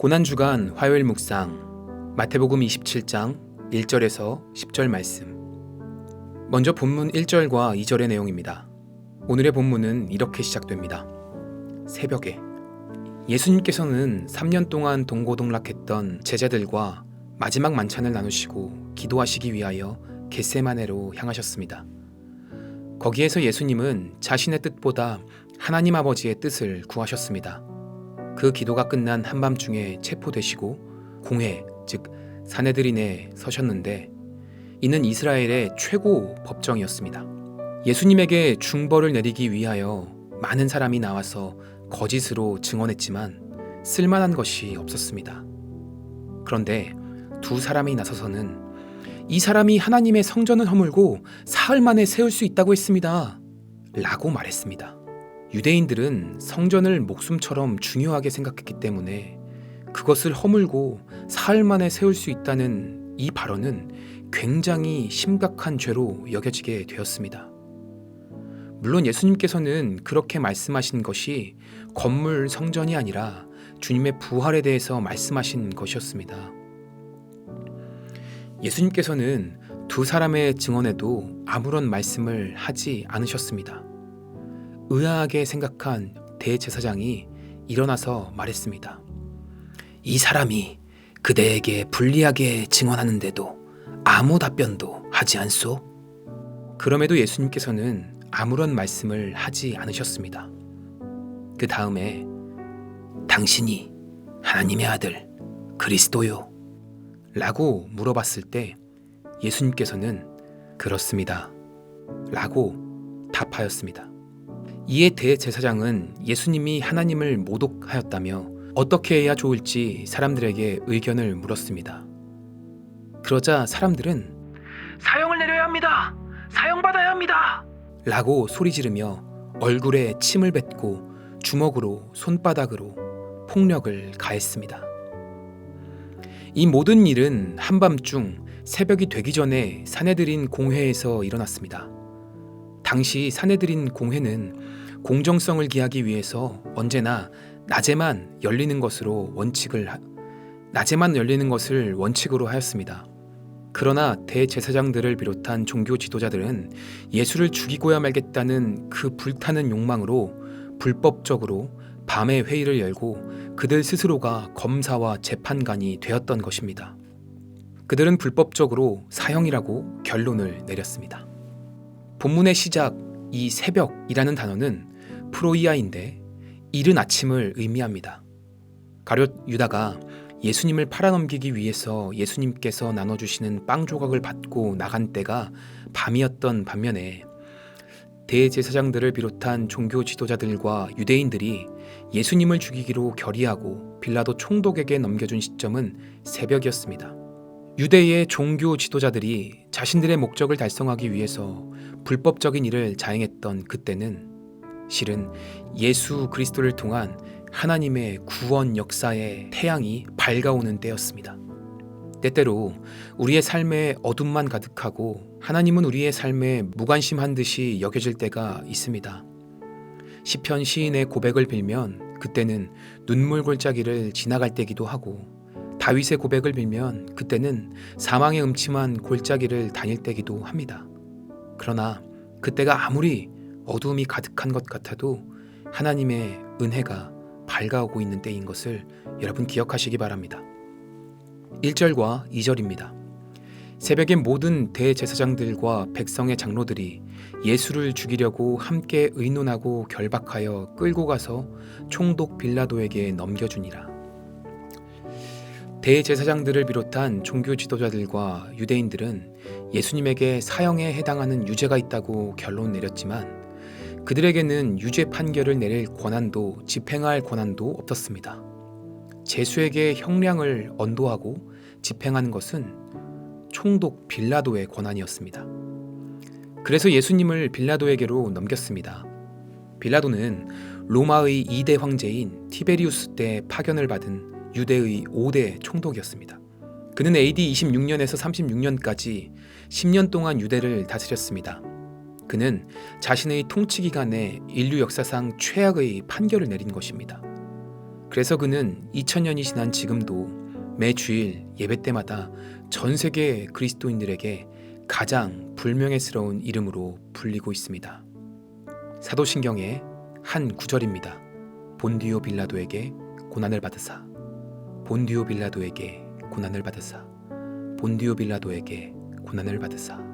고난 주간 화요일 묵상 마태복음 27장 1절에서 10절 말씀 먼저 본문 1절과 2절의 내용입니다. 오늘의 본문은 이렇게 시작됩니다. 새벽에 예수님께서는 3년 동안 동고동락했던 제자들과 마지막 만찬을 나누시고 기도하시기 위하여 겟세마네로 향하셨습니다. 거기에서 예수님은 자신의 뜻보다 하나님 아버지의 뜻을 구하셨습니다. 그 기도가 끝난 한밤중에 체포되시고 공회, 즉 사내들인에 서셨는데 이는 이스라엘의 최고 법정이었습니다. 예수님에게 중벌을 내리기 위하여 많은 사람이 나와서 거짓으로 증언했지만 쓸만한 것이 없었습니다. 그런데 두 사람이 나서서는 이 사람이 하나님의 성전을 허물고 사흘 만에 세울 수 있다고 했습니다. 라고 말했습니다. 유대인들은 성전을 목숨처럼 중요하게 생각했기 때문에 그것을 허물고 사흘 만에 세울 수 있다는 이 발언은 굉장히 심각한 죄로 여겨지게 되었습니다. 물론 예수님께서는 그렇게 말씀하신 것이 건물 성전이 아니라 주님의 부활에 대해서 말씀하신 것이었습니다. 예수님께서는 두 사람의 증언에도 아무런 말씀을 하지 않으셨습니다. 의아하게 생각한 대제사장이 일어나서 말했습니다. 이 사람이 그대에게 불리하게 증언하는데도 아무 답변도 하지 않소? 그럼에도 예수님께서는 아무런 말씀을 하지 않으셨습니다. 그 다음에 당신이 하나님의 아들 그리스도요? 라고 물어봤을 때 예수님께서는 그렇습니다. 라고 답하였습니다. 이에 대제사장은 예수님이 하나님을 모독하였다며 어떻게 해야 좋을지 사람들에게 의견을 물었습니다. 그러자 사람들은 사형을 내려야 합니다. 사형받아야 합니다. 라고 소리 지르며 얼굴에 침을 뱉고 주먹으로 손바닥으로 폭력을 가했습니다. 이 모든 일은 한밤중 새벽이 되기 전에 사내들인 공회에서 일어났습니다. 당시 사내들인 공회는 공정성을 기하기 위해서 언제나 낮에만 열리는 것으로 원칙을 하, 낮에만 열리는 것을 원칙으로 하였습니다. 그러나 대제사장들을 비롯한 종교 지도자들은 예수를 죽이고야 말겠다는 그 불타는 욕망으로 불법적으로 밤에 회의를 열고 그들 스스로가 검사와 재판관이 되었던 것입니다. 그들은 불법적으로 사형이라고 결론을 내렸습니다. 본문의 시작 이 새벽이라는 단어는 프로이아인데 이른 아침을 의미합니다. 가룟 유다가 예수님을 팔아넘기기 위해서 예수님께서 나눠주시는 빵 조각을 받고 나간 때가 밤이었던 반면에 대제사장들을 비롯한 종교 지도자들과 유대인들이 예수님을 죽이기로 결의하고 빌라도 총독에게 넘겨준 시점은 새벽이었습니다. 유대의 종교 지도자들이 자신들의 목적을 달성하기 위해서 불법적인 일을 자행했던 그때는 실은 예수 그리스도를 통한 하나님의 구원 역사의 태양이 밝아오는 때였습니다. 때때로 우리의 삶에 어둠만 가득하고 하나님은 우리의 삶에 무관심한 듯이 여겨질 때가 있습니다. 시편 시인의 고백을 빌면 그때는 눈물 골짜기를 지나갈 때기도 하고 다윗의 고백을 빌면 그때는 사망의 음침한 골짜기를 다닐 때기도 합니다. 그러나 그때가 아무리 어두움이 가득한 것 같아도 하나님의 은혜가 밝아오고 있는 때인 것을 여러분 기억하시기 바랍니다. 1절과 2절입니다. 새벽에 모든 대제사장들과 백성의 장로들이 예수를 죽이려고 함께 의논하고 결박하여 끌고 가서 총독 빌라도에게 넘겨주니라. 대제사장들을 비롯한 종교 지도자들과 유대인들은 예수님에게 사형에 해당하는 유죄가 있다고 결론 내렸지만 그들에게는 유죄 판결을 내릴 권한도 집행할 권한도 없었습니다. 제수에게 형량을 언도하고 집행하는 것은 총독 빌라도의 권한이었습니다. 그래서 예수님을 빌라도에게로 넘겼습니다. 빌라도는 로마의 2대 황제인 티베리우스 때 파견을 받은 유대의 5대 총독이었습니다. 그는 AD 26년에서 36년까지 10년 동안 유대를 다스렸습니다. 그는 자신의 통치 기간에 인류 역사상 최악의 판결을 내린 것입니다. 그래서 그는 2000년이 지난 지금도 매 주일 예배 때마다 전 세계 그리스도인들에게 가장 불명예스러운 이름으로 불리고 있습니다. 사도신경의 한 구절입니다. 본디오 빌라도에게 고난을 받으사 본디오 빌라도에게 고난을 받으사 본디오 빌라도에게 고난을 받으사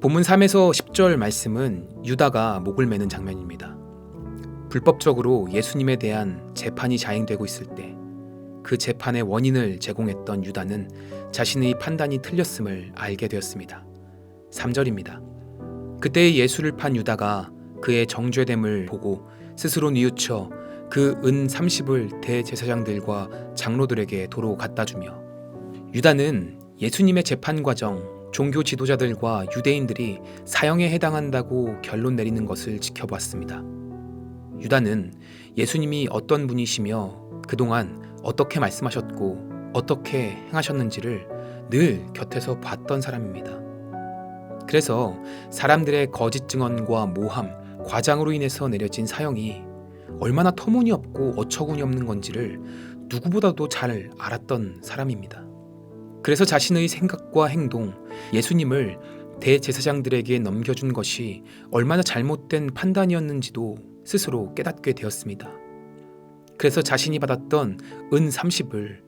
본문 3에서 10절 말씀은 유다가 목을 매는 장면입니다. 불법적으로 예수님에 대한 재판이 자행되고 있을 때 그 재판의 원인을 제공했던 유다는 자신의 판단이 틀렸음을 알게 되었습니다. 3절입니다. 그때 예수를 판 유다가 그의 정죄됨을 보고 스스로 뉘우쳐 그 은 30을 대제사장들과 장로들에게 도로 갖다 주며 유다는 예수님의 재판 과정, 종교 지도자들과 유대인들이 사형에 해당한다고 결론 내리는 것을 지켜보았습니다. 유다는 예수님이 어떤 분이시며 그동안 어떻게 말씀하셨고 어떻게 행하셨는지를 늘 곁에서 봤던 사람입니다. 그래서 사람들의 거짓 증언과 모함, 과장으로 인해서 내려진 사형이 얼마나 터무니없고 어처구니 없는 건지를 누구보다도 잘 알았던 사람입니다. 그래서 자신의 생각과 행동, 예수님을 대제사장들에게 넘겨준 것이 얼마나 잘못된 판단이었는지도 스스로 깨닫게 되었습니다. 그래서 자신이 받았던 은 30을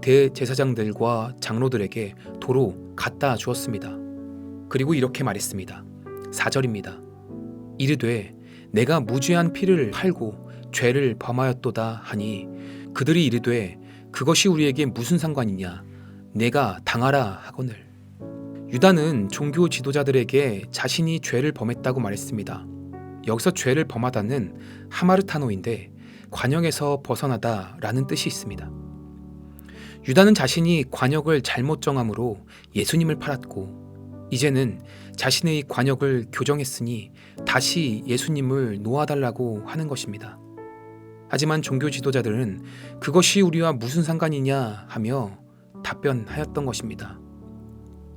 대제사장들과 장로들에게 도로 갖다 주었습니다. 그리고 이렇게 말했습니다. 4절입니다. 이르되 내가 무죄한 피를 팔고 죄를 범하였도다 하니 그들이 이르되 그것이 우리에게 무슨 상관이냐 내가 당하라 하거늘 유다는 종교 지도자들에게 자신이 죄를 범했다고 말했습니다. 여기서 죄를 범하다는 하마르타노인데 관역에서 벗어나다라는 뜻이 있습니다. 유다는 자신이 관역을 잘못 정함으로 예수님을 팔았고 이제는 자신의 관역을 교정했으니 다시 예수님을 놓아달라고 하는 것입니다. 하지만 종교 지도자들은 그것이 우리와 무슨 상관이냐 하며 답변하였던 것입니다.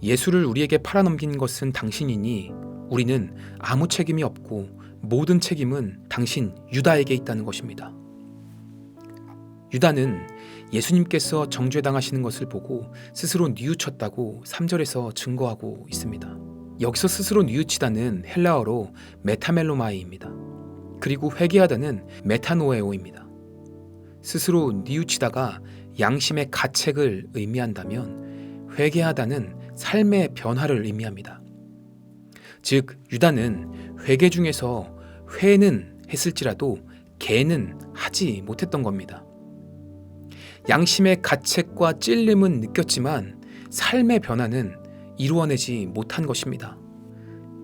예수를 우리에게 팔아넘긴 것은 당신이니 우리는 아무 책임이 없고 모든 책임은 당신 유다에게 있다는 것입니다. 유다는 예수님께서 정죄당하시는 것을 보고 스스로 뉘우쳤다고 3절에서 증거하고 있습니다. 여기서 스스로 뉘우치다는 헬라어로 메타멜로마이입니다. 그리고 회개하다는 메타노에오입니다. 스스로 뉘우치다가 양심의 가책을 의미한다면 회개하다는 삶의 변화를 의미합니다. 즉 유다는 회개 중에서 회는 했을지라도 개는 하지 못했던 겁니다. 양심의 가책과 찔림은 느꼈지만 삶의 변화는 이루어내지 못한 것입니다.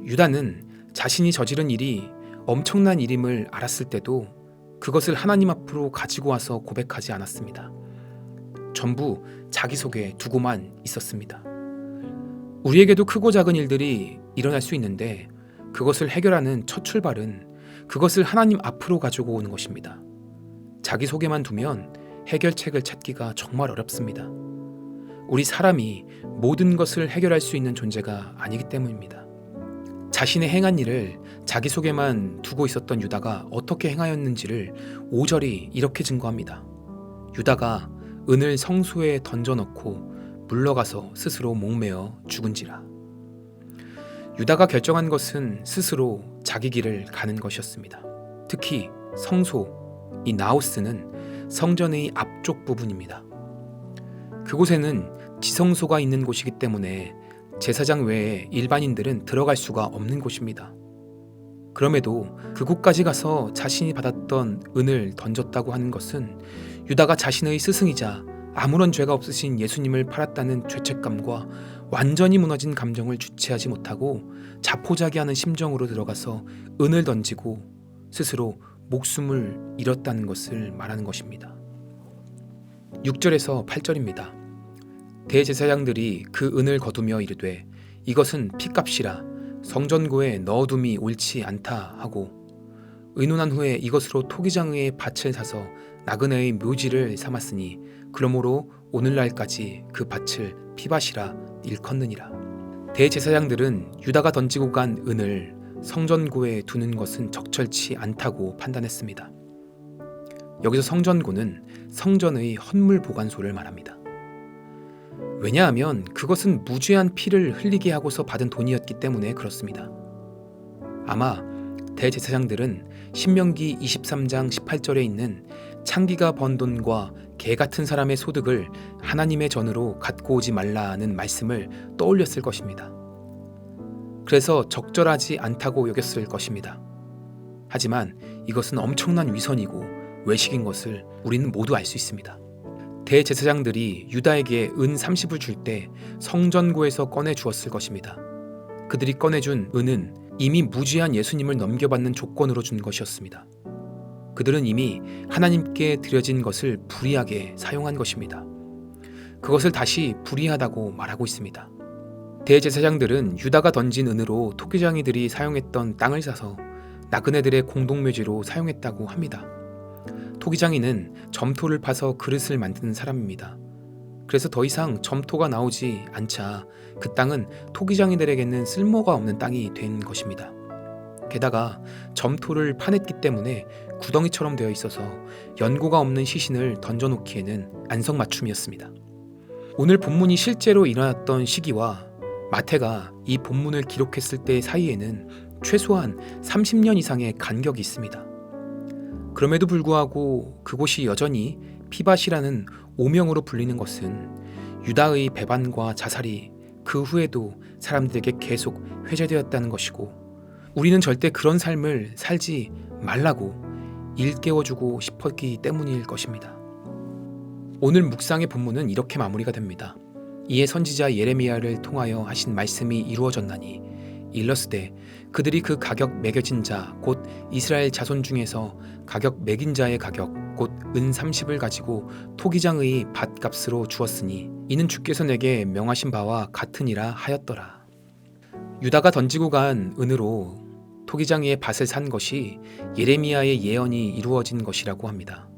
유다는 자신이 저지른 일이 엄청난 일임을 알았을 때도 그것을 하나님 앞으로 가지고 와서 고백하지 않았습니다. 전부 자기 속에 두고만 있었습니다. 우리에게도 크고 작은 일들이 일어날 수 있는데 그것을 해결하는 첫 출발은 그것을 하나님 앞으로 가지고 오는 것입니다. 자기 속에만 두면 해결책을 찾기가 정말 어렵습니다. 우리 사람이 모든 것을 해결할 수 있는 존재가 아니기 때문입니다. 자신의 행한 일을 자기 속에만 두고 있었던 유다가 어떻게 행하였는지를 5절이 이렇게 증거합니다. 유다가 은을 성소에 던져넣고 물러가서 스스로 목매어 죽은지라. 유다가 결정한 것은 스스로 자기 길을 가는 것이었습니다. 특히 성소, 이 나우스는 성전의 앞쪽 부분입니다. 그곳에는 지성소가 있는 곳이기 때문에 제사장 외에 일반인들은 들어갈 수가 없는 곳입니다. 그럼에도 그곳까지 가서 자신이 받았던 은을 던졌다고 하는 것은 유다가 자신의 스승이자 아무런 죄가 없으신 예수님을 팔았다는 죄책감과 완전히 무너진 감정을 주체하지 못하고 자포자기하는 심정으로 들어가서 은을 던지고 스스로 목숨을 잃었다는 것을 말하는 것입니다. 6절에서 8절입니다. 대제사장들이 그 은을 거두며 이르되 이것은 피값이라 성전고에 넣어둠이 옳지 않다 하고 의논한 후에 이것으로 토기장의 밭을 사서 나그네의 묘지를 삼았으니 그러므로 오늘날까지 그 밭을 피밭이라 일컫느니라. 대제사장들은 유다가 던지고 간 은을 성전고에 두는 것은 적절치 않다고 판단했습니다. 여기서 성전고는 성전의 헌물 보관소를 말합니다. 왜냐하면 그것은 무죄한 피를 흘리게 하고서 받은 돈이었기 때문에 그렇습니다. 아마 대제사장들은 신명기 23장 18절에 있는 창기가 번 돈과 개 같은 사람의 소득을 하나님의 전으로 갖고 오지 말라는 말씀을 떠올렸을 것입니다. 그래서 적절하지 않다고 여겼을 것입니다. 하지만 이것은 엄청난 위선이고 외식인 것을 우리는 모두 알 수 있습니다. 대제사장들이 유다에게 은 30을 줄 때 성전고에서 꺼내 주었을 것입니다. 그들이 꺼내준 은은 이미 무죄한 예수님을 넘겨받는 조건으로 준 것이었습니다. 그들은 이미 하나님께 드려진 것을 불의하게 사용한 것입니다. 그것을 다시 불의하다고 말하고 있습니다. 대제사장들은 유다가 던진 은으로 토끼장이들이 사용했던 땅을 사서 나그네들의 공동묘지로 사용했다고 합니다. 토기장이는 점토를 파서 그릇을 만드는 사람입니다. 그래서 더 이상 점토가 나오지 않자 그 땅은 토기장이들에게는 쓸모가 없는 땅이 된 것입니다. 게다가 점토를 파냈기 때문에 구덩이처럼 되어 있어서 연고가 없는 시신을 던져놓기에는 안성맞춤이었습니다. 오늘 본문이 실제로 일어났던 시기와 마태가 이 본문을 기록했을 때 사이에는 최소한 30년 이상의 간격이 있습니다. 그럼에도 불구하고 그곳이 여전히 피밭이라는 오명으로 불리는 것은 유다의 배반과 자살이 그 후에도 사람들에게 계속 회자되었다는 것이고 우리는 절대 그런 삶을 살지 말라고 일깨워주고 싶었기 때문일 것입니다. 오늘 묵상의 본문은 이렇게 마무리가 됩니다. 이에 선지자 예레미야를 통하여 하신 말씀이 이루어졌나니 일러스되 그들이 그 가격 매겨진 자 곧 이스라엘 자손 중에서 가격 매긴 자의 가격 곧 은 30을 가지고 토기장의 밭값으로 주었으니 이는 주께서 내게 명하신 바와 같으니라 하였더라. 유다가 던지고 간 은으로 토기장이의 밭을 산 것이 예레미야의 예언이 이루어진 것이라고 합니다.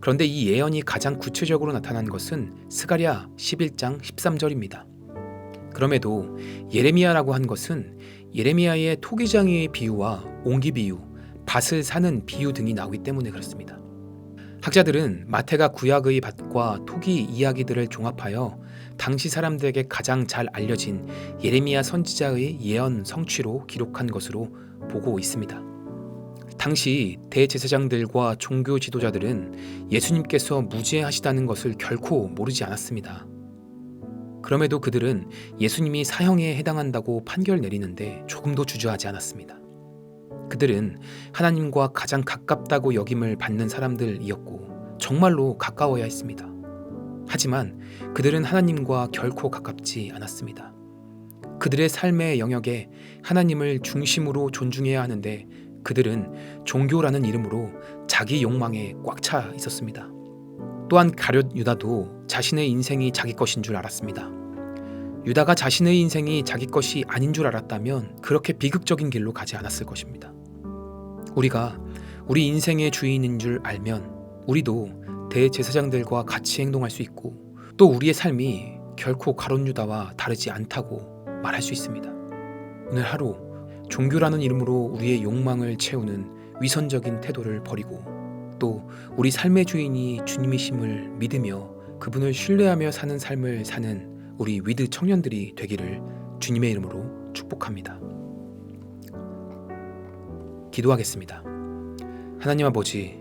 그런데 이 예언이 가장 구체적으로 나타난 것은 스가랴 11장 13절입니다. 그럼에도 예레미야라고 한 것은 예레미야의 토기장이의 비유와 옹기 비유, 밭을 사는 비유 등이 나오기 때문에 그렇습니다. 학자들은 마태가 구약의 밭과 토기 이야기들을 종합하여 당시 사람들에게 가장 잘 알려진 예레미야 선지자의 예언 성취로 기록한 것으로 보고 있습니다. 당시 대제사장들과 종교 지도자들은 예수님께서 무죄하시다는 것을 결코 모르지 않았습니다. 그럼에도 그들은 예수님이 사형에 해당한다고 판결 내리는데 조금도 주저하지 않았습니다. 그들은 하나님과 가장 가깝다고 여김을 받는 사람들이었고 정말로 가까워야 했습니다. 하지만 그들은 하나님과 결코 가깝지 않았습니다. 그들의 삶의 영역에 하나님을 중심으로 존중해야 하는데 그들은 종교라는 이름으로 자기 욕망에 꽉 차 있었습니다. 또한 가룟 유다도 자신의 인생이 자기 것인 줄 알았습니다. 유다가 자신의 인생이 자기 것이 아닌 줄 알았다면 그렇게 비극적인 길로 가지 않았을 것입니다. 우리가 우리 인생의 주인인 줄 알면 우리도 대제사장들과 같이 행동할 수 있고 또 우리의 삶이 결코 가론 유다와 다르지 않다고 말할 수 있습니다. 오늘 하루 종교라는 이름으로 우리의 욕망을 채우는 위선적인 태도를 버리고 또 우리 삶의 주인이 주님이심을 믿으며 그분을 신뢰하며 사는 삶을 사는 우리 위드 청년들이 되기를 주님의 이름으로 축복합니다. 기도하겠습니다. 하나님 아버지,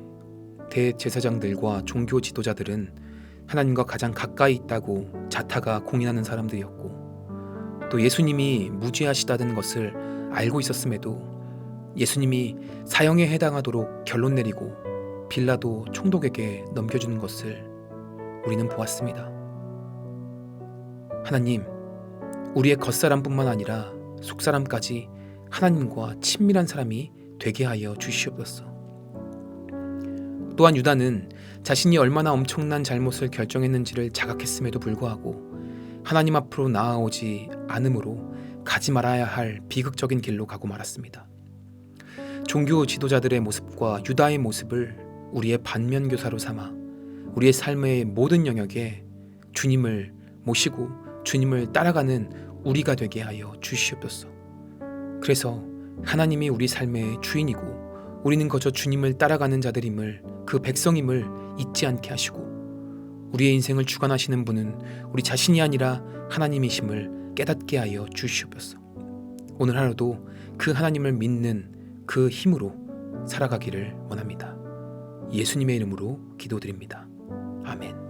대제사장들과 종교 지도자들은 하나님과 가장 가까이 있다고 자타가 공인하는 사람들이었고 또 예수님이 무죄하시다는 것을 알고 있었음에도 예수님이 사형에 해당하도록 결론 내리고 빌라도 총독에게 넘겨주는 것을 우리는 보았습니다. 하나님, 우리의 겉사람뿐만 아니라 속사람까지 하나님과 친밀한 사람이 되게 하여 주시옵소서. 또한 유다는 자신이 얼마나 엄청난 잘못을 결정했는지를 자각했음에도 불구하고 하나님 앞으로 나아오지 않으므로 가지 말아야 할 비극적인 길로 가고 말았습니다. 종교 지도자들의 모습과 유다의 모습을 우리의 반면 교사로 삼아 우리의 삶의 모든 영역에 주님을 모시고 주님을 따라가는 우리가 되게 하여 주시옵소서. 그래서 하나님이 우리 삶의 주인이고 우리는 거저 주님을 따라가는 자들임을 그 백성임을 잊지 않게 하시고 우리의 인생을 주관하시는 분은 우리 자신이 아니라 하나님이심을 깨닫게 하여 주시옵소서. 오늘 하루도 그 하나님을 믿는 그 힘으로 살아가기를 원합니다. 예수님의 이름으로 기도드립니다. 아멘.